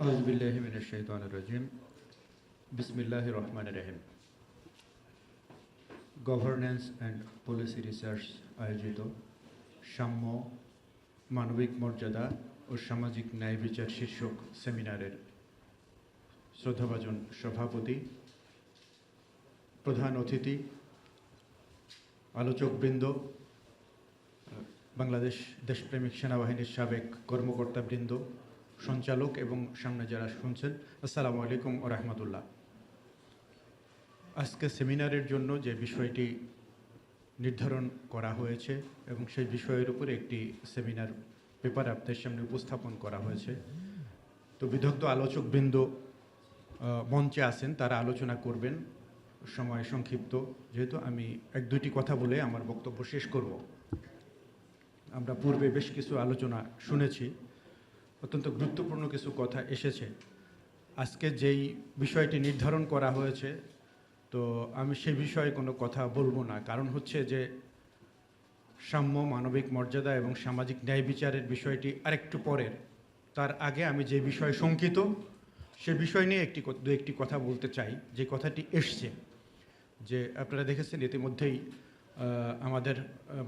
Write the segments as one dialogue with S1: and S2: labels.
S1: রাজিম বিসমিল্লাহ রহমান রহিম গভর্নেন্স অ্যান্ড পলিসি রিসার্চ আয়োজিত সাম্য মানবিক মর্যাদা ও সামাজিক ন্যায় বিচার শীর্ষক সেমিনারের শ্রদ্ধাভাজন সভাপতি, প্রধান অতিথি, আলোচকবৃন্দ, বাংলাদেশ দেশপ্রেমিক সেনাবাহিনীর সাবেক কর্মকর্তাবৃন্দ সঞ্চালক এবং সামনে যারা শুনছেন, আসসালামু আলাইকুম রহমতুল্লাহ। আজকে সেমিনারের জন্য যে বিষয়টি নির্ধারণ করা হয়েছে এবং সেই বিষয়ের উপরে একটি সেমিনার পেপার আপনাদের সামনে উপস্থাপন করা হয়েছে। তো বিদগ্ধ আলোচকবৃন্দ মঞ্চে আছেন, তারা আলোচনা করবেন। সময় সংক্ষিপ্ত, যেহেতু আমি এক দুইটি কথা বলে আমার বক্তব্য শেষ করব। আমরা পূর্বে বেশ কিছু আলোচনা শুনেছি। অত্যন্ত গুরুত্বপূর্ণ কিছু কথা এসেছে। আজকে যেই বিষয়টি নির্ধারণ করা হয়েছে, তো আমি সে বিষয়ে কোনো কথা বলব না। কারণ হচ্ছে যে সাম্য, মানবিক মর্যাদা এবং সামাজিক ন্যায় বিচারের বিষয়টি আরেকটু পরের। তার আগে আমি যে বিষয় শঙ্কিত, সে বিষয় নিয়ে একটি দু একটি কথা বলতে চাই। যে কথাটি এসছে, যে আপনারা দেখেছেন ইতিমধ্যেই আমাদের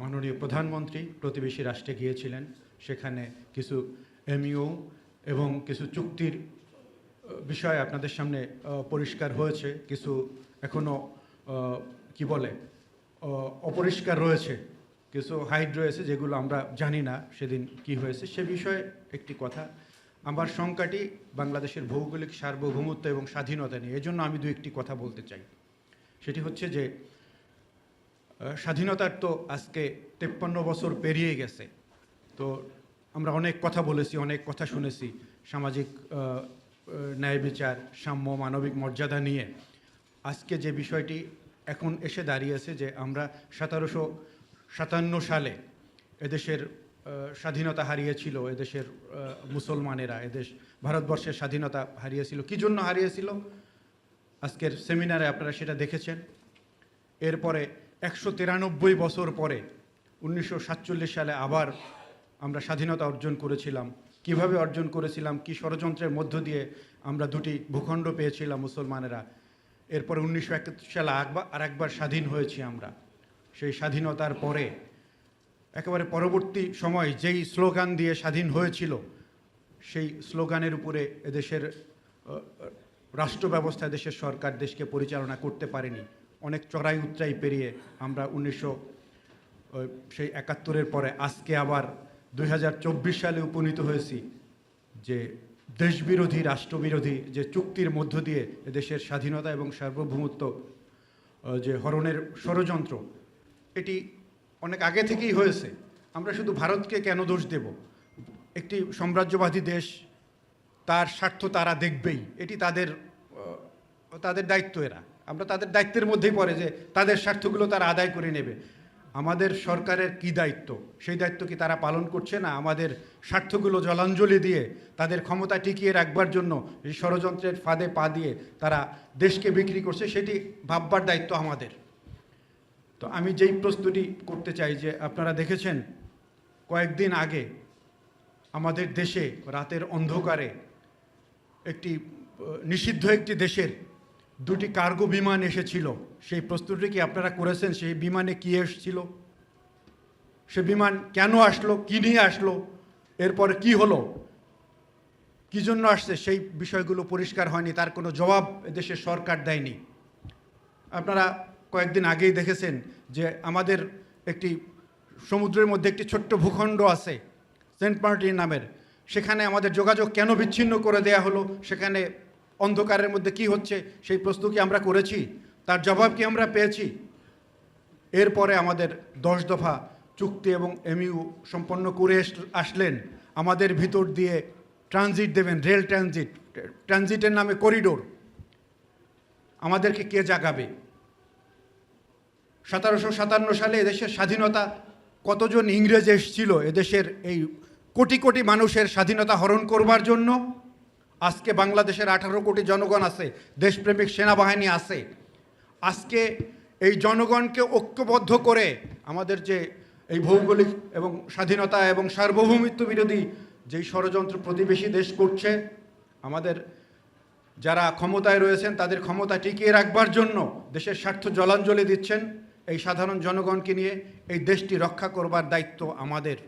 S1: মাননীয় প্রধানমন্ত্রী প্রতিবেশী রাষ্ট্রে গিয়েছিলেন। সেখানে কিছু এমইও এবং কিছু চুক্তির বিষয় আপনাদের সামনে পরিষ্কার হয়েছে, কিছু এখনও কি বলে অপরিষ্কার রয়েছে, কিছু হাইড রয়েছে যেগুলো আমরা জানি না সেদিন কি হয়েছে, সে বিষয়ে একটি কথা। আমার শঙ্কাটি বাংলাদেশের ভৌগোলিক সার্বভৌমত্ব এবং স্বাধীনতা নিয়ে, এজন্য আমি দু একটি কথা বলতে চাই। সেটি হচ্ছে যে স্বাধীনতার তো আজকে তেপ্পান্ন বছর পেরিয়ে গেছে, তো আমরা অনেক কথা বলেছি, অনেক কথা শুনেছি। সামাজিক ন্যায় বিচার, সাম্য, মানবিক মর্যাদা নিয়ে। আজকে যে বিষয়টি এখন এসে দাঁড়িয়েছে যে আমরা সতেরোশো সাতান্ন সালে এদেশের স্বাধীনতা হারিয়েছিল, এদেশের মুসলমানেরা, এদেশ, ভারতবর্ষের স্বাধীনতা হারিয়েছিল। কী জন্য হারিয়েছিল? আজকের সেমিনারে আপনারা সেটা দেখেছেন। এরপরে একশো তিরানব্বই বছর পরে, উনিশশো সাতচল্লিশ সালে আবার আমরা স্বাধীনতা অর্জন করেছিলাম। কীভাবে অর্জন করেছিলাম? কি ষড়যন্ত্রের মধ্য দিয়ে আমরা দুটি ভূখণ্ড পেয়েছিলাম মুসলমানেরা। এরপরে উনিশশো একাত্তর সালে একবার আর একবার স্বাধীন হয়েছি আমরা। সেই স্বাধীনতার পরে একেবারে পরবর্তী সময় যেই স্লোগান দিয়ে স্বাধীন হয়েছিল, সেই স্লোগানের উপরে এদেশের রাষ্ট্র ব্যবস্থা দেশের সরকার দেশকে পরিচালনা করতে পারেনি। অনেক চড়াই উচ্চাই পেরিয়ে আমরা উনিশশো সেই একাত্তরের পরে আজকে আবার দুই হাজার চব্বিশ সালে উপনীত হয়েছি যে দেশবিরোধী, রাষ্ট্রবিরোধী যে চুক্তির মধ্য দিয়ে দেশের স্বাধীনতা এবং সার্বভৌমত্ব যে হরণের ষড়যন্ত্র, এটি অনেক আগে থেকেই হয়েছে। আমরা শুধু ভারতকে কেন দোষ দেব? একটি সাম্রাজ্যবাদী দেশ, তার স্বার্থ তারা দেখবেই। এটি তাদের তাদের দায়িত্ব এরা। আমরা তাদের দায়িত্বের মধ্যেই পড়ে যে তাদের স্বার্থগুলো তারা আদায় করে নেবে। আমাদের সরকারের কি দায়িত্ব? সেই দায়িত্ব কি তারা পালন করছে না আমাদের স্বার্থগুলো জলাঞ্জলি দিয়ে তাদের ক্ষমতা টিকিয়ে রাখবার জন্য এই ষড়যন্ত্রের ফাঁদে পা দিয়ে তারা দেশকে বিক্রি করছে, সেটি ভাববার দায়িত্ব আমাদের। তো আমি যেই প্রস্তুতি করতে চাই যে আপনারা দেখেছেন, কয়েকদিন আগে আমাদের দেশে রাতের অন্ধকারে একটি, নিষিদ্ধ একটি দেশের দুটি কার্গো বিমান এসেছিল। সেই প্রস্তুতি কি আপনারা করেছেন? সেই বিমানে কি এসেছিল? সে বিমান কেন আসলো? কি নিয়ে আসলো? এরপরে কি হলো? কি জন্য আসছে? সেই বিষয়গুলো পরিষ্কার হয়নি। তার কোনো জবাব দেশের সরকার দেয়নি। আপনারা কয়েকদিন আগেই দেখেছেন যে আমাদের একটি সমুদ্রের মধ্যে একটি ছোট্ট ভূখণ্ড আছে, সেন্ট মার্টিন নামের। সেখানে আমাদের যোগাযোগ কেন বিচ্ছিন্ন করে দেয়া হলো? সেখানে অন্ধকারের মধ্যে কি হচ্ছে, সেই প্রশ্ন কি আমরা করেছি? তার জবাব কি আমরা পেয়েছি? এরপরে আমাদের দশ দফা চুক্তি এবং এমইউ সম্পন্ন করে আসলেন। আমাদের ভিতর দিয়ে ট্রানজিট দেবেন রেল ট্রানজিট ট্রানজিটের নামে করিডোর আমাদেরকে কে জাগাবে? সতেরোশো সাতান্ন সালে এদেশের স্বাধীনতা, কতজন ইংরেজ এসেছিল এদেশের এই কোটি কোটি মানুষের স্বাধীনতা হরণ করবার জন্য? আজকে বাংলাদেশের আঠারো কোটি জনগণ আছে, দেশপ্রেমিক সেনাবাহিনী আছে। আজকে এই জনগণকে ঐক্যবদ্ধ করে আমাদের যে এই ভৌগোলিক এবং স্বাধীনতা এবং সার্বভৌমিত্ব বিরোধী যেই ষড়যন্ত্র প্রতিবেশী দেশ করছে, আমাদের যারা ক্ষমতায় রয়েছেন, তাদের ক্ষমতা টিকিয়ে রাখবার জন্য দেশের স্বার্থ জলাঞ্জলি দিচ্ছেন। এই সাধারণ জনগণকে নিয়ে এই দেশটি রক্ষা করবার দায়িত্ব আমাদের।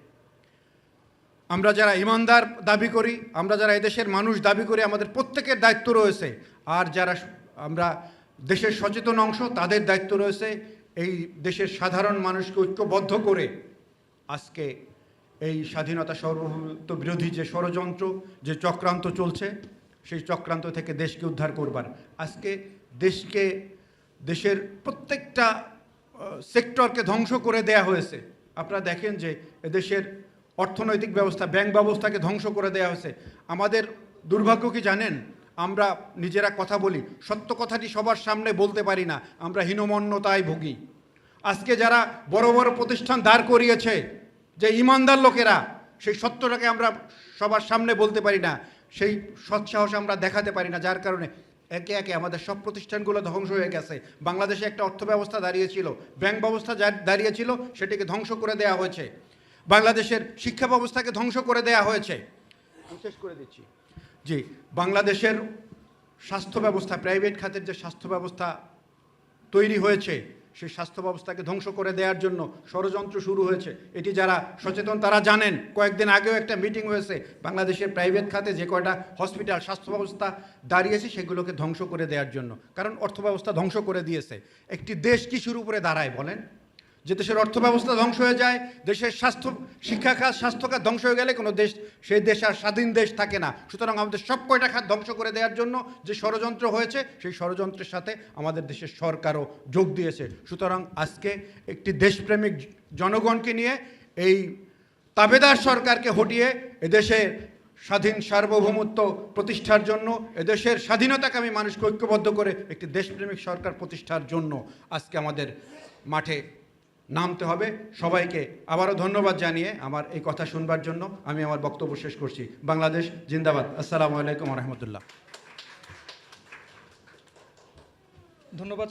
S1: আমরা যারা ইমানদার দাবি করি, আমরা যারা এদেশের মানুষ দাবি করি, আমাদের প্রত্যেকের দায়িত্ব রয়েছে। আর যারা আমরা দেশের সচেতন অংশ, তাদের দায়িত্ব রয়েছে এই দেশের সাধারণ মানুষকে ঐক্যবদ্ধ করে আজকে এই স্বাধীনতা সর্বভৌমত্ব বিরোধী যে ষড়যন্ত্র, যে চক্রান্ত চলছে, সেই চক্রান্ত থেকে দেশকে উদ্ধার করবার। আজকে দেশকে, দেশের প্রত্যেকটা সেক্টরকে ধ্বংস করে দেয়া হয়েছে। আপনারা দেখেন যে এদেশের অর্থনৈতিক ব্যবস্থা, ব্যাংক ব্যবস্থাকে ধ্বংস করে দেয়া হয়েছে। আমাদের দুর্ভাগ্য কি জানেন? আমরা নিজেরা কথা বলি, সত্য কথাটি সবার সামনে বলতে পারি না, আমরা হীনমন্যতায় ভুগি। আজকে যারা বড় বড় প্রতিষ্ঠান দাঁড় করিয়েছে, যে ইমানদার লোকেরা, সেই সত্যটাকে আমরা সবার সামনে বলতে পারি না, সেই সৎসাহস আমরা দেখাতে পারি না, যার কারণে একে একে আমাদের সব প্রতিষ্ঠানগুলো ধ্বংস হয়ে গেছে। বাংলাদেশে একটা অর্থ ব্যবস্থা দাঁড়িয়েছিল, ব্যাংক ব্যবস্থা দাঁড়িয়েছিল, সেটিকে ধ্বংস করে দেওয়া হয়েছে। বাংলাদেশের শিক্ষা ব্যবস্থাকে ধ্বংস করে দেওয়া হয়েছে। আমি শেষ করে দিচ্ছি। জি বাংলাদেশের স্বাস্থ্য ব্যবস্থা প্রাইভেট খাতের যে স্বাস্থ্য ব্যবস্থা তৈরি হয়েছে সেই স্বাস্থ্য ব্যবস্থাকে ধ্বংস করে দেওয়ার জন্য ষড়যন্ত্র শুরু হয়েছে। এটি যারা সচেতন তারা জানেন কয়েকদিন আগেও একটা মিটিং হয়েছে। বাংলাদেশের প্রাইভেট খাতে যে কয়টা হসপিটাল স্বাস্থ্য ব্যবস্থা দাঁড়িয়েছে সেগুলোকে ধ্বংস করে দেওয়ার জন্য। কারণ অর্থ ব্যবস্থা ধ্বংস করে দিয়েছে। একটি দেশ কি শুরু করে দাঁড়ায় বলেন? যে দেশের অর্থ ব্যবস্থা ধ্বংস হয়ে যায়, দেশের স্বাস্থ্য, শিক্ষা খাত, স্বাস্থ্য খাত ধ্বংস হয়ে গেলে কোনো দেশ, সেই দেশ আর স্বাধীন দেশ থাকে না। সুতরাং আমাদের সব কয়টা খাত ধ্বংস করে দেওয়ার জন্য যে ষড়যন্ত্র হয়েছে, সেই ষড়যন্ত্রের সাথে আমাদের দেশের সরকারও যোগ দিয়েছে। সুতরাং আজকে একটি দেশপ্রেমিক জনগণকে নিয়ে এই তাবেদার সরকারকে হটিয়ে এদেশের স্বাধীন সার্বভৌমত্ব প্রতিষ্ঠার জন্য, এদেশের স্বাধীনতাকামী মানুষকে ঐক্যবদ্ধ করে একটি দেশপ্রেমিক সরকার প্রতিষ্ঠার জন্য আজকে আমাদের মাঠে নামতে হবে। সবাইকে আবারও ধন্যবাদ জানিয়ে আমার এই কথা শুনবার জন্য আমি আমার বক্তব্য শেষ করছি। বাংলাদেশ জিন্দাবাদ। আসসালামু আলাইকুম রহমতুল্লাহ।
S2: ধন্যবাদ